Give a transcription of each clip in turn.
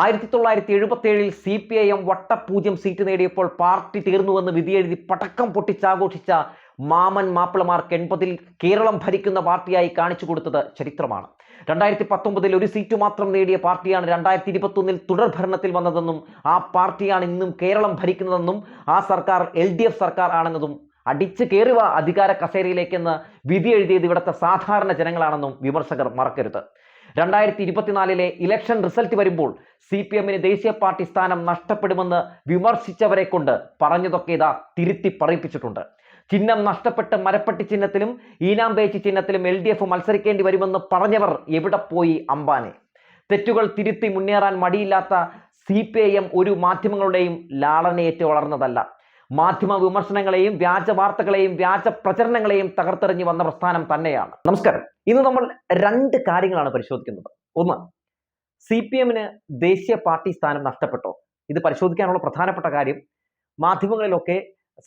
ആയിരത്തി തൊള്ളായിരത്തി എഴുപത്തി ഏഴിൽ സി പി ഐ എം വട്ടപൂജ്യം സീറ്റ് നേടിയപ്പോൾ പാർട്ടി തീർന്നുവെന്ന് വിധിയെഴുതി പടക്കം പൊട്ടിച്ചാഘോഷിച്ച മാമൻ മാപ്പിളമാർക്ക് എൺപതിൽ കേരളം ഭരിക്കുന്ന പാർട്ടിയായി കാണിച്ചു കൊടുത്തത് ചരിത്രമാണ്. രണ്ടായിരത്തി പത്തൊമ്പതിൽ ഒരു സീറ്റ് മാത്രം നേടിയ പാർട്ടിയാണ് രണ്ടായിരത്തി ഇരുപത്തൊന്നിൽ തുടർ ഭരണത്തിൽ വന്നതെന്നും ആ പാർട്ടിയാണ് ഇന്നും കേരളം ഭരിക്കുന്നതെന്നും ആ സർക്കാർ എൽ ഡി എഫ് സർക്കാർ ആണെന്നതും അടിച്ച് കയറുക അധികാര കസേരയിലേക്കെന്ന് വിധി എഴുതിയത് ഇവിടുത്തെ സാധാരണ ജനങ്ങളാണെന്നും വിമർശകർ മറക്കരുത്. രണ്ടായിരത്തി ഇരുപത്തിനാലിലെ ഇലക്ഷൻ റിസൾട്ട് വരുമ്പോൾ സി പി എമ്മിന് ദേശീയ പാർട്ടി സ്ഥാനം നഷ്ടപ്പെടുമെന്ന് വിമർശിച്ചവരെ കൊണ്ട് പറഞ്ഞതൊക്കെ ഇതാ തിരുത്തി പറയിപ്പിച്ചിട്ടുണ്ട്. ചിഹ്നം നഷ്ടപ്പെട്ട് മരപ്പെട്ടി ചിഹ്നത്തിലും ഈനാമ്പേച്ചി ചിഹ്നത്തിലും എൽ ഡി എഫ് മത്സരിക്കേണ്ടി വരുമെന്ന് പറഞ്ഞവർ എവിടെ പോയി അംബാനെ? തെറ്റുകൾ തിരുത്തി മുന്നേറാൻ മടിയില്ലാത്ത സി പി ഐ എം ഒരു മാധ്യമങ്ങളുടെയും ലാളനയേറ്റ് വളർന്നതല്ല. മാധ്യമ വിമർശനങ്ങളെയും വ്യാജ വാർത്തകളെയും വ്യാജ പ്രചരണങ്ങളെയും തകർത്തെറിഞ്ഞു വന്ന പ്രസ്ഥാനം തന്നെയാണ്. നമസ്കാരം. ഇന്ന് നമ്മൾ രണ്ട് കാര്യങ്ങളാണ് പരിശോധിക്കുന്നത്. ഒന്ന് സി പി എമ്മിന് ദേശീയ പാർട്ടി സ്ഥാനം നഷ്ടപ്പെട്ടോ? ഇത് പരിശോധിക്കാനുള്ള പ്രധാനപ്പെട്ട കാര്യം മാധ്യമങ്ങളിലൊക്കെ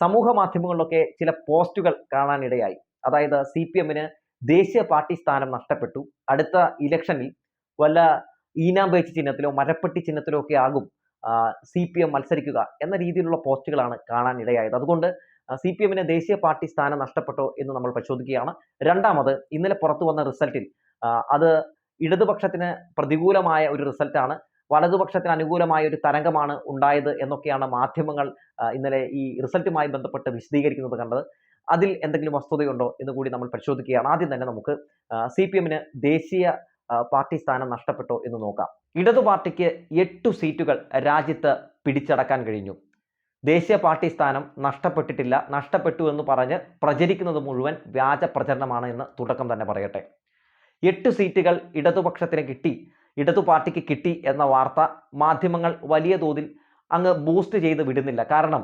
സമൂഹ മാധ്യമങ്ങളിലൊക്കെ ചില പോസ്റ്റുകൾ കാണാനിടയായി. അതായത് സി പി എമ്മിന് ദേശീയ പാർട്ടി സ്ഥാനം നഷ്ടപ്പെട്ടു. അടുത്ത ഇലക്ഷനിൽ വല്ല ഈനാംബേച്ച് ചിഹ്നത്തിലോ മരപ്പെട്ടി ചിഹ്നത്തിലോ ഒക്കെ ആകും സി പി എം മത്സരിക്കുക എന്ന രീതിയിലുള്ള പോസ്റ്റുകളാണ് കാണാൻ ഇടയായത് അതുകൊണ്ട് സി പി എമ്മിന് ദേശീയ പാർട്ടി സ്ഥാനം നഷ്ടപ്പെട്ടോ എന്ന് നമ്മൾ പരിശോധിക്കുകയാണ്. രണ്ടാമത് ഇന്നലെ പുറത്തു വന്ന റിസൾട്ടിൽ അത് ഇടതുപക്ഷത്തിന് പ്രതികൂലമായ ഒരു റിസൾട്ടാണ്. വലതുപക്ഷത്തിന് അനുകൂലമായ ഒരു തരംഗമാണ് ഉണ്ടായത് എന്നൊക്കെയാണ് മാധ്യമങ്ങൾ ഇന്നലെ ഈ റിസൾട്ടുമായി ബന്ധപ്പെട്ട് വിശദീകരിക്കുന്നത് കണ്ടത്. അതിൽ എന്തെങ്കിലും വസ്തുതയുണ്ടോ എന്ന് കൂടി നമ്മൾ പരിശോധിക്കുകയാണ്. ആദ്യം തന്നെ നമുക്ക് സി പി എമ്മിന് ദേശീയ പാർട്ടി സ്ഥാനം നഷ്ടപ്പെട്ടോ എന്ന് നോക്കാം. ഇടതു പാർട്ടിക്ക് എട്ടു സീറ്റുകൾ രാജ്യത്ത് പിടിച്ചടക്കാൻ കഴിഞ്ഞു. ദേശീയ പാർട്ടി സ്ഥാനം നഷ്ടപ്പെട്ടിട്ടില്ല. നഷ്ടപ്പെട്ടു എന്ന് പറഞ്ഞ് പ്രചരിക്കുന്നത് മുഴുവൻ വ്യാജ പ്രചരണമാണ് എന്ന് തുടക്കം തന്നെ പറയട്ടെ. എട്ട് സീറ്റുകൾ ഇടതുപക്ഷത്തിന് കിട്ടി. ഇടതു പാർട്ടിക്ക് കിട്ടി എന്ന വാർത്ത മാധ്യമങ്ങൾ വലിയ തോതിൽ അങ്ങ് ബൂസ്റ്റ് ചെയ്ത് വിടുന്നില്ല. കാരണം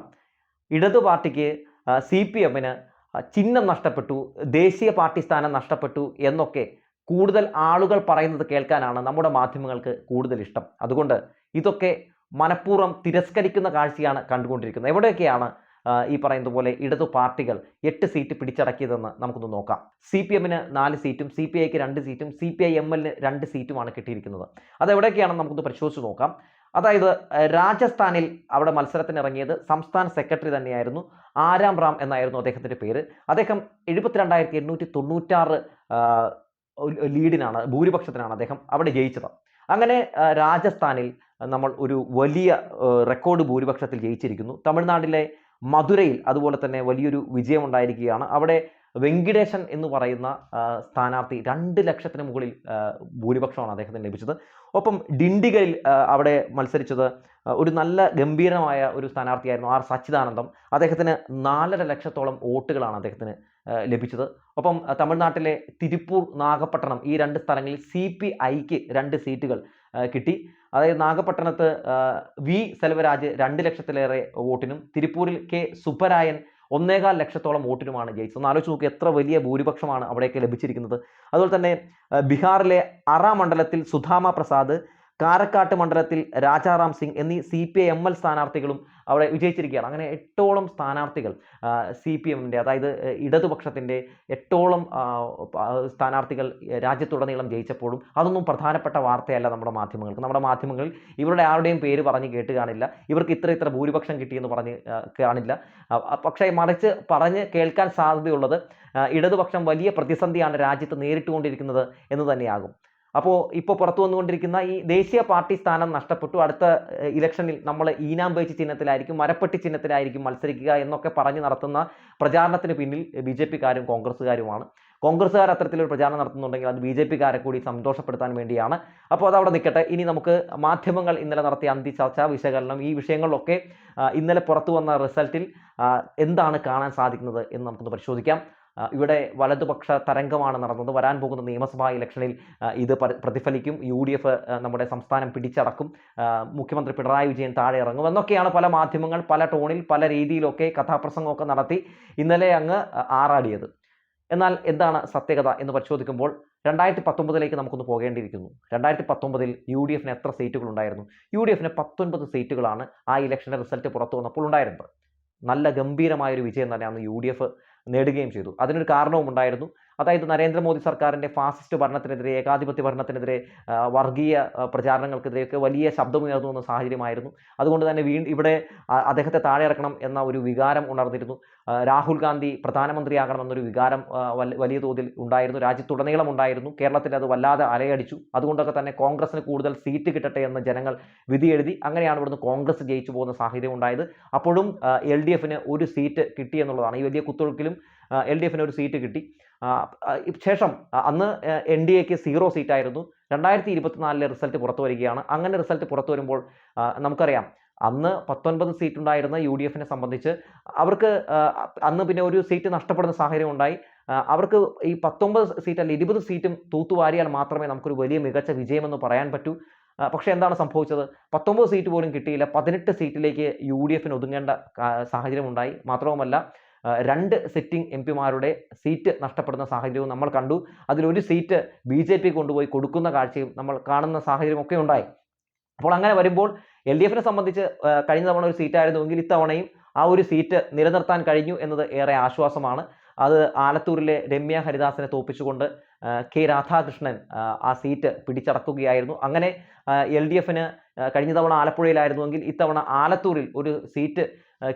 ഇടതു പാർട്ടിക്ക് സി പി എമ്മിന് ചിഹ്നം നഷ്ടപ്പെട്ടു ദേശീയ പാർട്ടി സ്ഥാനം നഷ്ടപ്പെട്ടു എന്നൊക്കെ കൂടുതൽ ആളുകൾ പറയുന്നത് കേൾക്കാനാണ് നമ്മുടെ മാധ്യമങ്ങൾക്ക് കൂടുതൽ ഇഷ്ടം. അതുകൊണ്ട് ഇതൊക്കെ മനഃപൂർവം തിരസ്കരിക്കുന്ന കാഴ്ചയാണ് കണ്ടുകൊണ്ടിരിക്കുന്നത്. എവിടെയൊക്കെയാണ് ഈ പറയുന്നത് പോലെ ഇടതു പാർട്ടികൾ എട്ട് സീറ്റ് പിടിച്ചടക്കിയതെന്ന് നമുക്കൊന്ന് നോക്കാം. സി പി എമ്മിന് നാല് സീറ്റും സി പി ഐക്ക് രണ്ട് സീറ്റും സി പി ഐ എം എല്ലിന് രണ്ട് സീറ്റുമാണ് കിട്ടിയിരിക്കുന്നത്. അത് എവിടെയൊക്കെയാണെന്ന് നമുക്കൊന്ന് പരിശോധിച്ച് നോക്കാം. അതായത് രാജസ്ഥാനിൽ അവിടെ മത്സരത്തിന് ഇറങ്ങിയത് സംസ്ഥാന സെക്രട്ടറി തന്നെയായിരുന്നു ആരാം റാം എന്നായിരുന്നു അദ്ദേഹത്തിന്റെ പേര്. അദ്ദേഹം എഴുപത്തിരണ്ടായിരത്തി എണ്ണൂറ്റി തൊണ്ണൂറ്റാറ് ലീഡിനാണ് ഭൂരിപക്ഷത്തിനാണ് അദ്ദേഹം അവിടെ ജയിച്ചത്. അങ്ങനെ രാജസ്ഥാനിൽ നമ്മൾ ഒരു വലിയ റെക്കോർഡ് ഭൂരിപക്ഷത്തിൽ ജയിച്ചിരിക്കുന്നു. തമിഴ്നാട്ടിലെ മധുരയിൽ അതുപോലെ തന്നെ വലിയൊരു വിജയമുണ്ടായിരിക്കുകയാണ്. അവിടെ വെങ്കിടേശൻ എന്ന് പറയുന്ന സ്ഥാനാർത്ഥി രണ്ട് ലക്ഷത്തിന് മുകളിൽ ഭൂരിപക്ഷമാണ് അദ്ദേഹത്തിന് ലഭിച്ചത്. ഒപ്പം ഡിണ്ടിഗലിൽ അവിടെ മത്സരിച്ചത് ഒരു നല്ല ഗംഭീരമായ ഒരു സ്ഥാനാർത്ഥിയായിരുന്നു ആർ സച്ചിദാനന്ദം. അദ്ദേഹത്തിന് നാലര ലക്ഷത്തോളം വോട്ടുകളാണ് അദ്ദേഹത്തിന് ലഭിച്ചത്. ഒപ്പം തമിഴ്നാട്ടിലെ തിരുപ്പൂർ നാഗപട്ടണം ഈ രണ്ട് സ്ഥലങ്ങളിൽ സി പി ഐക്ക് രണ്ട് സീറ്റുകൾ കിട്ടി. അതായത് നാഗപട്ടണത്ത് വി സെൽവരാജ് രണ്ട് ലക്ഷത്തിലേറെ വോട്ടിനും തിരുപ്പൂരിൽ കെ സുബ്ബരായൻ ഒന്നേകാൽ ലക്ഷത്തോളം വോട്ടിനുമാണ് ജയിച്ചത്. ഒന്ന് ആലോചിച്ച് നോക്കി എത്ര വലിയ ഭൂരിപക്ഷമാണ് അവിടെയൊക്കെ ലഭിച്ചിരിക്കുന്നത്. അതുപോലെ തന്നെ ബീഹാറിലെ അറ മണ്ഡലത്തിൽ സുധാമ പ്രസാദ് കാരക്കാട്ട് മണ്ഡലത്തിൽ രാജാറാം സിംഗ് എന്നീ C P I M L സ്ഥാനാർത്ഥികളും അവിടെ വിജയിച്ചിരിക്കുകയാണ്. അങ്ങനെ എട്ടോളം സ്ഥാനാർത്ഥികൾ സി പി എമ്മിന്റെ അതായത് ഇടതുപക്ഷത്തിന്റെ എട്ടോളം സ്ഥാനാർത്ഥികൾ രാജ്യത്തുടനീളം ജയിച്ചപ്പോഴും അതൊന്നും പ്രധാനപ്പെട്ട വാർത്തയല്ല നമ്മുടെ മാധ്യമങ്ങൾക്ക്. നമ്മുടെ മാധ്യമങ്ങളിൽ ഇവരുടെ ആരുടെയും പേര് പറഞ്ഞ് കേട്ട് കാണില്ല. ഇവർക്ക് ഇത്ര ഇത്ര ഭൂരിപക്ഷം കിട്ടിയെന്ന് പറഞ്ഞ് കാണില്ല. പക്ഷേ മറിച്ച് പറഞ്ഞ് കേൾക്കാൻ സാധ്യതയുള്ളത് ഇടതുപക്ഷം വലിയ പ്രതിസന്ധിയാണ് രാജ്യത്ത് നേരിട്ടുകൊണ്ടിരിക്കുന്നത് എന്ന് തന്നെയാകും. അപ്പോൾ ഇപ്പോൾ പുറത്തു വന്നുകൊണ്ടിരിക്കുന്ന ഈ ദേശീയ പാർട്ടി സ്ഥാനം നഷ്ടപ്പെട്ടു. അടുത്ത ഇലക്ഷനിൽ നമ്മൾ ഈനാമ്പേച്ചി ചിഹ്നത്തിലായിരിക്കും മരപ്പെട്ടി ചിഹ്നത്തിലായിരിക്കും മത്സരിക്കുക എന്നൊക്കെ പറഞ്ഞ് നടത്തുന്ന പ്രചാരണത്തിന് പിന്നിൽ ബി ജെ പിക്കാരും കോൺഗ്രസ്സുകാരുമാണ്. കോൺഗ്രസ്സുകാർ അത്തരത്തിലൊരു പ്രചാരണം നടത്തുന്നുണ്ടെങ്കിൽ അത് ബി ജെ പിക്കാരെ കൂടി സന്തോഷപ്പെടുത്താൻ വേണ്ടിയാണ്. അപ്പോൾ അതവിടെ നിൽക്കട്ടെ. ഇനി നമുക്ക് മാധ്യമങ്ങൾ ഇന്നലെ നടത്തിയ അന്തി ചർച്ച വിശകലനം ഈ വിഷയങ്ങളിലൊക്കെ ഇന്നലെ പുറത്തു വന്ന റിസൾട്ടിൽ എന്താണ് കാണാൻ സാധിക്കുന്നത് എന്ന് നമുക്കൊന്ന് പരിശോധിക്കാം. ഇവിടെ വലതുപക്ഷ തരംഗമാണ് നടന്നത്. വരാൻ പോകുന്ന നിയമസഭാ ഇലക്ഷനിൽ ഇത് പ്രതിഫലിക്കും. യു ഡി എഫ് നമ്മുടെ സംസ്ഥാനം പിടിച്ചടക്കും. മുഖ്യമന്ത്രി പിണറായി വിജയൻ താഴെ ഇറങ്ങും. എന്നൊക്കെയാണ് പല മാധ്യമങ്ങൾ പല ടോണിൽ പല രീതിയിലൊക്കെ കഥാപ്രസംഗമൊക്കെ നടത്തി ഇന്നലെ അങ്ങ് ആറാടിയത്. എന്നാൽ എന്താണ് സത്യകഥ എന്ന് പരിശോധിക്കുമ്പോൾ രണ്ടായിരത്തി പത്തൊമ്പതിലേക്ക് നമുക്കൊന്ന് പോകേണ്ടിയിരിക്കുന്നു. രണ്ടായിരത്തി പത്തൊമ്പതിൽ യു ഡി എഫിന് എത്ര സീറ്റുകൾ ഉണ്ടായിരുന്നു യു ഡി എഫിന് പത്തൊൻപത് സീറ്റുകളാണ് ആ ഇലക്ഷന്റെ റിസൾട്ട് പുറത്തു വന്നപ്പോൾ ഉണ്ടായിരുന്നത്. നല്ല ഗംഭീരമായൊരു വിജയം തന്നെയാണ് യു ഡി എഫ് നേടുകയും ചെയ്തു. അതിനൊരു കാരണവും ഉണ്ടായിരുന്നു അതായത് നരേന്ദ്രമോദി സർക്കാരിന്റെ ഫാസിസ്റ്റ് ഭരണത്തിനെതിരെ ഏകാധിപത്യ ഭരണത്തിനെതിരെ വർഗീയ പ്രചാരണങ്ങൾക്കെതിരെയൊക്കെ വലിയ ശബ്ദമുയർന്നു വന്ന സാഹചര്യമായിരുന്നു. അതുകൊണ്ട് തന്നെ വീ ഇവിടെ അദ്ദേഹത്തെ താഴെ ഇറക്കണം എന്ന ഒരു വികാരം ഉണർന്നിരുന്നു. രാഹുൽ ഗാന്ധി പ്രധാനമന്ത്രിയാകണം എന്നൊരു വികാരം വലിയ തോതിൽ ഉണ്ടായിരുന്നു. രാജ്യത്തുടനീളം ഉണ്ടായിരുന്നു. കേരളത്തിൽ അത് വല്ലാതെ അലയടിച്ചു. അതുകൊണ്ടൊക്കെ തന്നെ കോൺഗ്രസിന് കൂടുതൽ സീറ്റ് കിട്ടട്ടെ എന്ന് ജനങ്ങൾ വിധിയെഴുതി അങ്ങനെയാണ് ഇവിടുന്ന് കോൺഗ്രസ് ജയിച്ചു പോകുന്ന സാഹചര്യം ഉണ്ടായത്. അപ്പോഴും എൽ ഡി എഫിന് ഒരു സീറ്റ് കിട്ടിയെന്നുള്ളതാണ് ഈ വലിയ കുത്തൊഴുക്കിലും എൽ ഡി എഫിന് ഒരു സീറ്റ് കിട്ടി. ശേഷം അന്ന് എൻ ഡി എക്ക് സീറോ സീറ്റായിരുന്നു. രണ്ടായിരത്തി ഇരുപത്തിനാലിലെ റിസൾട്ട് പുറത്തു വരികയാണ്. അങ്ങനെ റിസൾട്ട് പുറത്തു വരുമ്പോൾ നമുക്കറിയാം അന്ന് പത്തൊൻപത് സീറ്റ് ഉണ്ടായിരുന്ന യു ഡി എഫിനെ സംബന്ധിച്ച് അവർക്ക് അന്ന് പിന്നെ ഒരു സീറ്റ് നഷ്ടപ്പെടുന്ന സാഹചര്യം ഉണ്ടായി. അവർക്ക് ഈ പത്തൊമ്പത് സീറ്റ് അല്ല ഇരുപത് സീറ്റും തൂത്തുവാരിയാൽ മാത്രമേ നമുക്കൊരു വലിയ മികച്ച വിജയമെന്ന് പറയാൻ പറ്റൂ. പക്ഷേ എന്താണ് സംഭവിച്ചത്? പത്തൊമ്പത് സീറ്റ് പോലും കിട്ടിയില്ല. പതിനെട്ട് സീറ്റിലേക്ക് യു ഡി എഫിന് ഒതുങ്ങേണ്ട സാഹചര്യമുണ്ടായി മാത്രവുമല്ല രണ്ട് സിറ്റിംഗ് എം പിമാരുടെ സീറ്റ് നഷ്ടപ്പെടുന്ന സാഹചര്യവും നമ്മൾ കണ്ടു. അതിലൊരു സീറ്റ് ബി ജെ പി കൊണ്ടുപോയി കൊടുക്കുന്ന കാഴ്ചയും നമ്മൾ കാണുന്ന സാഹചര്യമൊക്കെ ഉണ്ടായി. അപ്പോൾ അങ്ങനെ വരുമ്പോൾ എൽ ഡി എഫിനെ സംബന്ധിച്ച് കഴിഞ്ഞ തവണ ഒരു സീറ്റായിരുന്നുവെങ്കിൽ ഇത്തവണയും ആ ഒരു സീറ്റ് നിലനിർത്താൻ കഴിഞ്ഞു എന്നത് ഏറെ ആശ്വാസമാണ്. അത് ആലത്തൂരിലെ രമ്യ ഹരിദാസിനെ തോപ്പിച്ചുകൊണ്ട് കെ രാധാകൃഷ്ണൻ ആ, സീറ്റ് പിടിച്ചടക്കുകയായിരുന്നു. അങ്ങനെ എൽ ഡി എഫിന് കഴിഞ്ഞ തവണ ആലപ്പുഴയിലായിരുന്നുവെങ്കിൽ ഇത്തവണ ആലത്തൂരിൽ ഒരു സീറ്റ്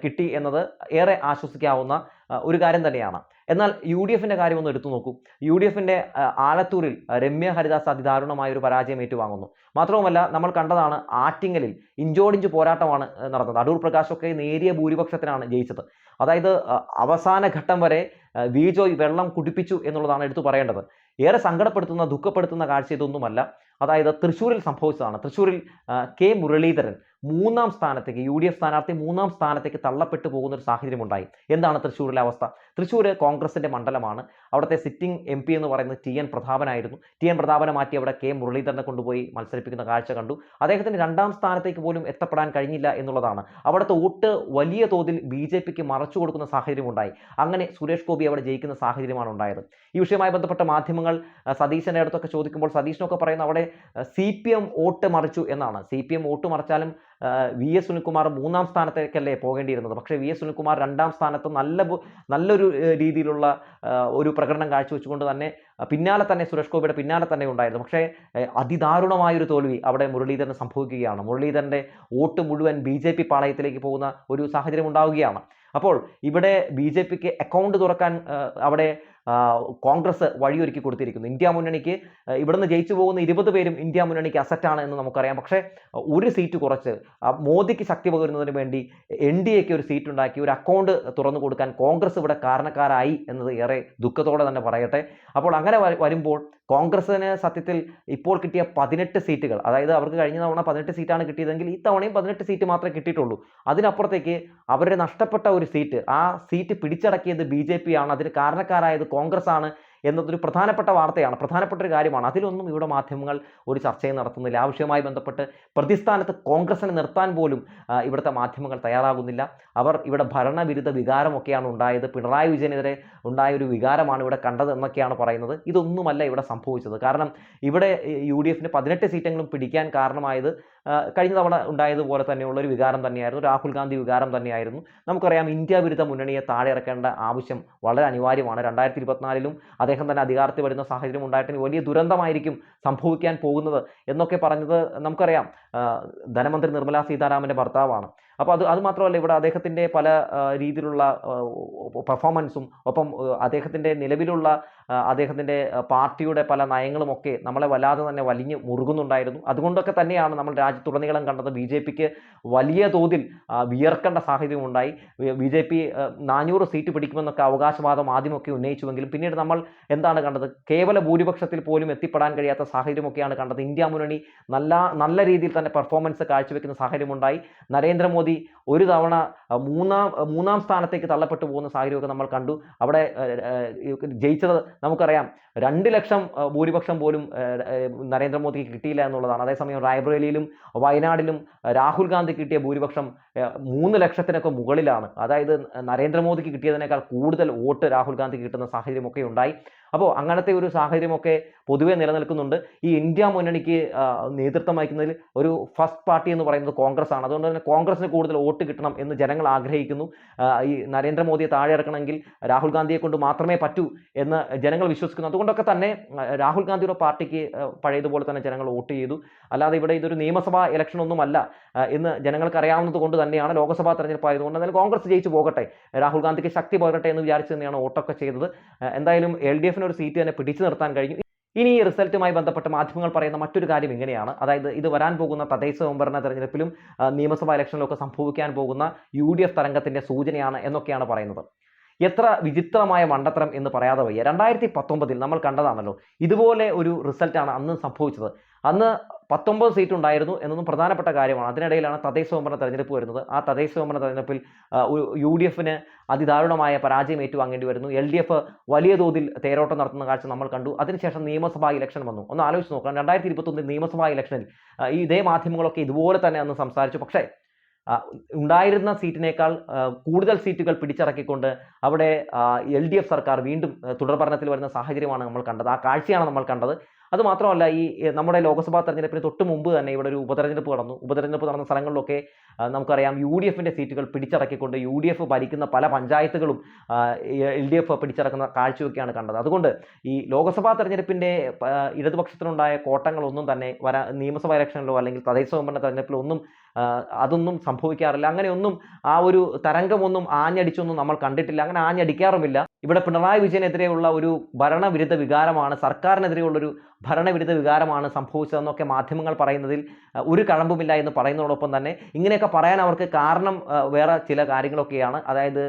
കിട്ടി എന്നത് ഏറെ ആശ്വസിക്കാവുന്ന ഒരു കാര്യം തന്നെയാണ്. എന്നാൽ യു ഡി എഫിന്റെ കാര്യം ഒന്ന് എടുത്തു നോക്കൂ. യു ഡി എഫിന്റെ ആലത്തൂരിൽ രമ്യ ഹരിദാസ് അതിദാരുണമായ ഒരു പരാജയം ഏറ്റുവാങ്ങുന്നു. മാത്രവുമല്ല നമ്മൾ കണ്ടതാണ് ആറ്റിങ്ങലിൽ ഇഞ്ചോടിഞ്ച് പോരാട്ടമാണ് നടന്നത്. അടൂർ പ്രകാശൊക്കെ നേരിയ ഭൂരിപക്ഷത്തിനാണ് ജയിച്ചത്. അതായത് അവസാന ഘട്ടം വരെ വീജോയ് വെള്ളം കുടിപ്പിച്ചു എന്നുള്ളതാണ് എടുത്തു പറയേണ്ടത്. ഏറെ സങ്കടപ്പെടുത്തുന്ന ദുഃഖപ്പെടുത്തുന്ന കാഴ്ച ഇതൊന്നുമല്ല. അതായത് തൃശ്ശൂരിൽ സംഭവിച്ചതാണ്. തൃശ്ശൂരിൽ കെ മുരളീധരൻ മൂന്നാം സ്ഥാനത്തേക്ക് യു ഡി എഫ് സ്ഥാനാർത്ഥി മൂന്നാം സ്ഥാനത്തേക്ക് തള്ളപ്പെട്ടു പോകുന്ന ഒരു സാഹചര്യം ഉണ്ടായി എന്താണ് തൃശ്ശൂരിലെ അവസ്ഥ? തൃശ്ശൂർ കോൺഗ്രസിന്റെ മണ്ഡലമാണ്. അവിടുത്തെ സിറ്റിംഗ് എം പി എന്ന് പറയുന്നത് ടി എൻ പ്രതാപനായിരുന്നു. ടി എൻ പ്രതാപനെ മാറ്റി അവിടെ കെ മുരളീധരനെ കൊണ്ടുപോയി മത്സരിപ്പിക്കുന്ന കാഴ്ച കണ്ടു. അദ്ദേഹത്തിന് രണ്ടാം സ്ഥാനത്തേക്ക് പോലും എത്തപ്പെടാൻ കഴിഞ്ഞില്ല എന്നുള്ളതാണ്. അവിടുത്തെ വോട്ട് വലിയ തോതിൽ ബി ജെ പിക്ക് മറച്ചു കൊടുക്കുന്ന സാഹചര്യം ഉണ്ടായി അങ്ങനെ സുരേഷ് ഗോപി അവിടെ ജയിക്കുന്ന സാഹചര്യമാണ് ഉണ്ടായത്. ഈ വിഷയവുമായി ബന്ധപ്പെട്ട മാധ്യമങ്ങൾ സതീശന്റെ അടുത്തൊക്കെ ചോദിക്കുമ്പോൾ സതീശനൊക്കെ പറയുന്ന അവിടെ സി പി എം വോട്ട് മറിച്ചു എന്നാണ്. സി പി എം വോട്ട് മറിച്ചാലും വി എസ് സുനിൽകുമാർ മൂന്നാം സ്ഥാനത്തേക്കല്ലേ പോകേണ്ടിയിരുന്നത്. പക്ഷേ വി എസ് സുനിൽകുമാർ രണ്ടാം സ്ഥാനത്ത് നല്ല നല്ലൊരു രീതിയിലുള്ള ഒരു പ്രകടനം കാഴ്ചവെച്ചുകൊണ്ട് തന്നെ പിന്നാലെ തന്നെ സുരേഷ് ഗോപിയുടെ പിന്നാലെ തന്നെ ഉണ്ടായിരുന്നു. പക്ഷേ അതിദാരുണമായൊരു തോൽവി അവിടെ മുരളീധരന് സംഭവിക്കുകയാണ്. മുരളീധരന്റെ വോട്ട് മുഴുവൻ ബി ജെ പി പാളയത്തിലേക്ക് പോകുന്ന ഒരു സാഹചര്യം ഉണ്ടാവുകയാണ്. അപ്പോൾ ഇവിടെ ബി ജെ പിക്ക് അക്കൗണ്ട് തുറക്കാൻ അവിടെ കോൺഗ്രസ് വഴിയൊരുക്കി കൊടുത്തിരിക്കുന്നു. ഇന്ത്യ മുന്നണിക്ക് ഇവിടുന്ന് ജയിച്ചു പോകുന്ന ഇരുപത് പേരും ഇന്ത്യ മുന്നണിക്ക് അസറ്റാണ് എന്ന് നമുക്കറിയാം. പക്ഷേ ഒരു സീറ്റ് കുറച്ച്. മോദിക്ക് ശക്തി പകരുന്നതിന് വേണ്ടി എൻ ഡി എക്ക് ഒരു സീറ്റ് ഉണ്ടാക്കി. ഒരു അക്കൗണ്ട് തുറന്നു കൊടുക്കാൻ കോൺഗ്രസ് ഇവിടെ കാരണക്കാരായി എന്നത് ഏറെ ദുഃഖത്തോടെ തന്നെ പറയട്ടെ. അപ്പോൾ അങ്ങനെ വരുമ്പോൾ കോൺഗ്രസിന് സത്യത്തിൽ ഇപ്പോൾ കിട്ടിയ പതിനെട്ട് സീറ്റുകൾ അതായത് അവർക്ക് കഴിഞ്ഞ തവണ പതിനെട്ട് സീറ്റാണ് കിട്ടിയതെങ്കിൽ ഈ തവണയും പതിനെട്ട് സീറ്റ് മാത്രമേ കിട്ടിയിട്ടുള്ളൂ. അതിനപ്പുറത്തേക്ക് അവരുടെ നഷ്ടപ്പെട്ട ഒരു സീറ്റ് ആ സീറ്റ് പിടിച്ചടക്കിയത് ബി ജെ പി ആണ്. അതിന് കാരണക്കാരായത് കോൺഗ്രസ് ആണ്. എന്നതൊരു പ്രധാനപ്പെട്ട വാർത്തയാണ് പ്രധാനപ്പെട്ട ഒരു കാര്യമാണ്. അതിലൊന്നും ഇവിടെ മാധ്യമങ്ങൾ ഒരു ചർച്ചയും നടത്തുന്നില്ല. ആവശ്യവുമായി ബന്ധപ്പെട്ട് പ്രതിസ്ഥാനത്ത് കോൺഗ്രസിനെ നിർത്താൻ പോലും ഇവിടുത്തെ മാധ്യമങ്ങൾ തയ്യാറാകുന്നില്ല. അവർ ഇവിടെ ഭരണവിരുദ്ധ വികാരമൊക്കെയാണ് ഉണ്ടായത്. പിണറായി വിജയനെതിരെ ഉണ്ടായ ഒരു വികാരമാണ് ഇവിടെ കണ്ടത് എന്നൊക്കെയാണ് പറയുന്നത്. ഇതൊന്നുമല്ല ഇവിടെ സംഭവിച്ചത്. കാരണം ഇവിടെ യു ഡി എഫിന് പതിനെട്ട് സീറ്റെങ്കിലും പിടിക്കാൻ കാരണമായത് കഴിഞ്ഞ തവണ ഉണ്ടായതുപോലെ തന്നെയുള്ള ഒരു വികാരം തന്നെയായിരുന്നു. രാഹുൽ ഗാന്ധി വികാരം തന്നെയായിരുന്നു. നമുക്കറിയാം ഇന്ത്യ വിരുദ്ധ മുന്നണിയെ താഴെ ഇറക്കേണ്ട ആവശ്യം വളരെ അനിവാര്യമാണ്. രണ്ടായിരത്തി ഇരുപത്തിനാലിലും അദ്ദേഹം തന്നെ അധികാരത്തിൽ വരുന്ന സാഹചര്യം ഉണ്ടായിട്ട് വലിയ ദുരന്തമായിരിക്കും സംഭവിക്കാൻ പോകുന്നത് എന്നൊക്കെ പറഞ്ഞത് നമുക്കറിയാം. ധനമന്ത്രി നിർമ്മലാ സീതാരാമന്റെ ഭർത്താവാണ്. അപ്പോൾ അത് അത് മാത്രമല്ല ഇവിടെ അദ്ദേഹത്തിന്റെ പല രീതിയിലുള്ള പെർഫോമൻസും ഒപ്പം അദ്ദേഹത്തിന്റെ നിലവിലുള്ള അദ്ദേഹത്തിന്റെ പാർട്ടിയുടെ പല നയങ്ങളുമൊക്കെ നമ്മളെ വല്ലാതെ തന്നെ വലിഞ്ഞ് മുറുകുന്നുണ്ടായിരുന്നു. അതുകൊണ്ടൊക്കെ തന്നെയാണ് നമ്മൾ രാജ്യത്തുടനീളം കണ്ടത്. ബി ജെ പിക്ക് വലിയ തോതിൽ വിയർക്കേണ്ട സാഹചര്യം ഉണ്ടായി. ബി ജെ പി നാനൂറ് സീറ്റ് പിടിക്കുമെന്നൊക്കെ അവകാശവാദം ആദ്യമൊക്കെ ഉന്നയിച്ചുവെങ്കിലും പിന്നീട് നമ്മൾ എന്താണ് കണ്ടത്? കേവല ഭൂരിപക്ഷത്തിൽ പോലും എത്തിപ്പെടാൻ കഴിയാത്ത സാഹചര്യമൊക്കെയാണ് കണ്ടത്. ഇന്ത്യ മുന്നണി നല്ല നല്ല രീതിയിൽ തന്നെ പെർഫോമൻസ് കാഴ്ചവെക്കുന്ന സാഹചര്യമുണ്ടായി. നരേന്ദ്രമോദി ഒരു തവണ മൂന്നാം മൂന്നാം സ്ഥാനത്തേക്ക് തള്ളപ്പെട്ടു പോകുന്ന സാഹചര്യമൊക്കെ നമ്മൾ കണ്ടു. അവിടെ ജയിച്ചത് നമുക്കറിയാം. രണ്ട് ലക്ഷം ഭൂരിപക്ഷം പോലും നരേന്ദ്രമോദിക്ക് കിട്ടിയില്ല എന്നുള്ളതാണ്. അതേസമയം റായ്ബറേലിയിലും വയനാടിലും രാഹുൽ ഗാന്ധി കിട്ടിയ ഭൂരിപക്ഷം മൂന്ന് ലക്ഷത്തിനൊക്കെ മുകളിലാണ്. അതായത് നരേന്ദ്രമോദിക്ക് കിട്ടിയതിനേക്കാൾ കൂടുതൽ വോട്ട് രാഹുൽ ഗാന്ധി കിട്ടുന്ന സാഹചര്യമൊക്കെ ഉണ്ടായി. അപ്പോൾ അങ്ങനത്തെ ഒരു സാഹചര്യമൊക്കെ പൊതുവെ നിലനിൽക്കുന്നുണ്ട്. ഈ ഇന്ത്യ മുന്നണിക്ക് നേതൃത്വം വഹിക്കുന്നതിൽ ഒരു ഫസ്റ്റ് പാർട്ടി എന്ന് പറയുന്നത് കോൺഗ്രസ് ആണ്. അതുകൊണ്ട് തന്നെ കോൺഗ്രസിന് കൂടുതൽ വോട്ട് കിട്ടണം എന്ന് ജനങ്ങൾ ആഗ്രഹിക്കുന്നു. ഈ നരേന്ദ്രമോദിയെ താഴെ ഇറക്കണമെങ്കിൽ രാഹുൽ ഗാന്ധിയെ കൊണ്ട് മാത്രമേ പറ്റൂ എന്ന് ജനങ്ങൾ വിശ്വസിക്കുന്നു. അതുകൊണ്ടൊക്കെ തന്നെ രാഹുൽ ഗാന്ധിയുടെ പാർട്ടിക്ക് പഴയതുപോലെ തന്നെ ജനങ്ങൾ വോട്ട് ചെയ്തു. അല്ലാതെ ഇവിടെ ഇതൊരു നിയമസഭാ ഇലക്ഷൻ ഒന്നുമല്ല എന്ന് ജനങ്ങൾക്ക് അറിയാവുന്നത് കൊണ്ട് തന്നെയാണ് ലോക്സഭാ തെരഞ്ഞെടുപ്പ് ആയതുകൊണ്ട് എന്തായാലും കോൺഗ്രസ് ജയിച്ചു പോകട്ടെ. രാഹുൽ ഗാന്ധിക്ക് ശക്തി പോകട്ടെ എന്ന് വിചാരിച്ചു തന്നെയാണ് വോട്ടൊക്കെ ചെയ്തത്. എന്തായാലും എൽ ഡി എഫിന് ഒരു സീറ്റ് തന്നെ പിടിച്ചു നിർത്താൻ കഴിഞ്ഞു. ഇനി ഈ റിസൾട്ടുമായി ബന്ധപ്പെട്ട് മാധ്യമങ്ങൾ പറയുന്ന മറ്റൊരു കാര്യം ഇങ്ങനെയാണ്. അതായത് ഇത് വരാൻ പോകുന്ന തദ്ദേശ സ്വയംഭരണ തെരഞ്ഞെടുപ്പിലും നിയമസഭാ ഇലക്ഷനിലും ഒക്കെ സംഭവിക്കാൻ പോകുന്ന യു ഡി എഫ് തരംഗത്തിന്റെ സൂചനയാണ് എന്നൊക്കെയാണ് പറയുന്നത്. എത്ര വിചിത്രമായ മണ്ടത്തരം എന്ന് പറയാതെ വയ്യ. രണ്ടായിരത്തി പത്തൊമ്പതിൽ നമ്മൾ കണ്ടതാണല്ലോ ഇതുപോലെ ഒരു റിസൾട്ടാണ് അന്ന് സംഭവിച്ചത്. അന്ന് പത്തൊമ്പത് സീറ്റ് ഉണ്ടായിരുന്നു എന്നതും പ്രധാനപ്പെട്ട കാര്യമാണ്. അതിനിടയിലാണ് തദ്ദേശ സ്വയംഭരണ തെരഞ്ഞെടുപ്പ് വരുന്നത്. ആ തദ്ദേശ സ്വയംഭരണ തെരഞ്ഞെടുപ്പിൽ യു ഡി എഫിന് അതിദാരുണമായ പരാജയം ഏറ്റുവാങ്ങേണ്ടി വരുന്നു. എൽ ഡി എഫ് വലിയ തോതിൽ തേരോട്ടം നടത്തുന്ന കാഴ്ച നമ്മൾ കണ്ടു. അതിനുശേഷം നിയമസഭാ ഇലക്ഷൻ വന്നു. ഒന്ന് ആലോചിച്ച് നോക്കാം രണ്ടായിരത്തി ഇരുപത്തൊന്നിൽ നിയമസഭാ ഇലക്ഷനിൽ ഈ ഇതേ മാധ്യമങ്ങളൊക്കെ ഇതുപോലെ തന്നെ അന്ന് സംസാരിച്ചു. പക്ഷേ ഉണ്ടായിരുന്ന സീറ്റിനേക്കാൾ കൂടുതൽ സീറ്റുകൾ പിടിച്ചിറക്കിക്കൊണ്ട് അവിടെ എൽ ഡി എഫ് സർക്കാർ വീണ്ടും തുടർഭരണത്തിൽ വരുന്ന സാഹചര്യമാണ് നമ്മൾ കണ്ടത്. ആ കാഴ്ചയാണ് നമ്മൾ കണ്ടത്. അത് മാത്രമല്ല ഈ നമ്മുടെ ലോക്സഭാ തെരഞ്ഞെടുപ്പിന് തൊട്ട് മുമ്പ് തന്നെ ഇവിടെ ഒരു ഉപതെരഞ്ഞെടുപ്പ് നടന്നു. ഉപതെരഞ്ഞെടുപ്പ് നടന്ന സ്ഥലങ്ങളിലൊക്കെ നമുക്കറിയാം യു ഡി എഫിന്റെ സീറ്റുകൾ പിടിച്ചടക്കിക്കൊണ്ട് യു ഡി എഫ് ഭരിക്കുന്ന പല പഞ്ചായത്തുകളും എൽ ഡി എഫ് പിടിച്ചടക്കുന്ന കാഴ്ചയൊക്കെയാണ് കണ്ടത്. അതുകൊണ്ട് ഈ ലോക്സഭാ തെരഞ്ഞെടുപ്പിന്റെ ഇടതുപക്ഷത്തിനുണ്ടായ കോട്ടങ്ങളൊന്നും തന്നെ വരാ നിയമസഭാ ഇലക്ഷനിലോ അല്ലെങ്കിൽ തദ്ദേശ സ്വയംഭരണ തെരഞ്ഞെടുപ്പിലോ ഒന്നും അതൊന്നും സംഭവിക്കാറില്ല. അങ്ങനെയൊന്നും ആ ഒരു തരംഗമൊന്നും ആഞ്ഞടിച്ചൊന്നും നമ്മൾ കണ്ടിട്ടില്ല. അങ്ങനെ ആഞ്ഞടിക്കാറുമില്ല. ഇവിടെ പിണറായി വിജയനെതിരെയുള്ള ഒരു ഭരണവിരുദ്ധ വികാരമാണ് സർക്കാരിനെതിരെയുള്ളൊരു ഭരണവിരുദ്ധ വികാരമാണ് സംഭവിച്ചതെന്നൊക്കെ മാധ്യമങ്ങൾ പറയുന്നതിൽ ഒരു കഴമ്പുമില്ല എന്ന് പറയുന്നതോടൊപ്പം തന്നെ ഇങ്ങനെയൊക്കെ പറയാൻ അവർക്ക് കാരണം വേറെ ചില കാര്യങ്ങളൊക്കെയാണ്. അതായത്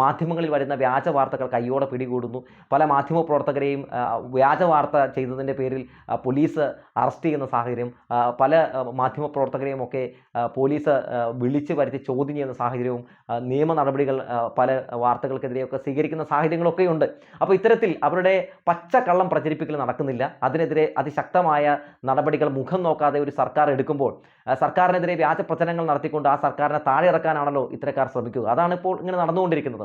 മാധ്യമങ്ങളിൽ വരുന്ന വ്യാജ വാർത്തകൾ കയ്യോടെ പിടികൂടുന്നു. പല മാധ്യമ പ്രവർത്തകരെയും വ്യാജ വാർത്ത ചെയ്തതിന്റെ പേരിൽ പോലീസ് അറസ്റ്റ് ചെയ്യുന്ന സാഹചര്യം പല മാധ്യമ പ്രവർത്തകരെയും ഒക്കെ പോലീസ് വിളിച്ചു വരുത്തി ചോദ്യം ചെയ്യുന്ന സാഹചര്യവും നിയമ നടപടികൾ പല വാർത്തകൾക്കെതിരെയൊക്കെ സ്വീകരിക്കുന്ന സാഹചര്യങ്ങളൊക്കെ ഉണ്ട്. അപ്പോൾ ഇത്തരത്തിൽ അവരുടെ പച്ചക്കള്ളം പ്രചരിപ്പിക്കൽ നടക്കുന്നില്ല. അതിനെതിരെ അതിശക്തമായ നടപടികൾ മുഖം നോക്കാതെ ഒരു സർക്കാർ എടുക്കുമ്പോൾ സർക്കാരിനെതിരെ വ്യാജ പ്രചരണങ്ങൾ നടത്തിക്കൊണ്ട് ആ സർക്കാരിനെ താഴെ ഇറക്കാനാണല്ലോ ഇത്തരക്കാർ ശ്രമിക്കുക. അതാണ് ഇപ്പോൾ ഇങ്ങനെ നടന്നുകൊണ്ടിരിക്കുന്നത്.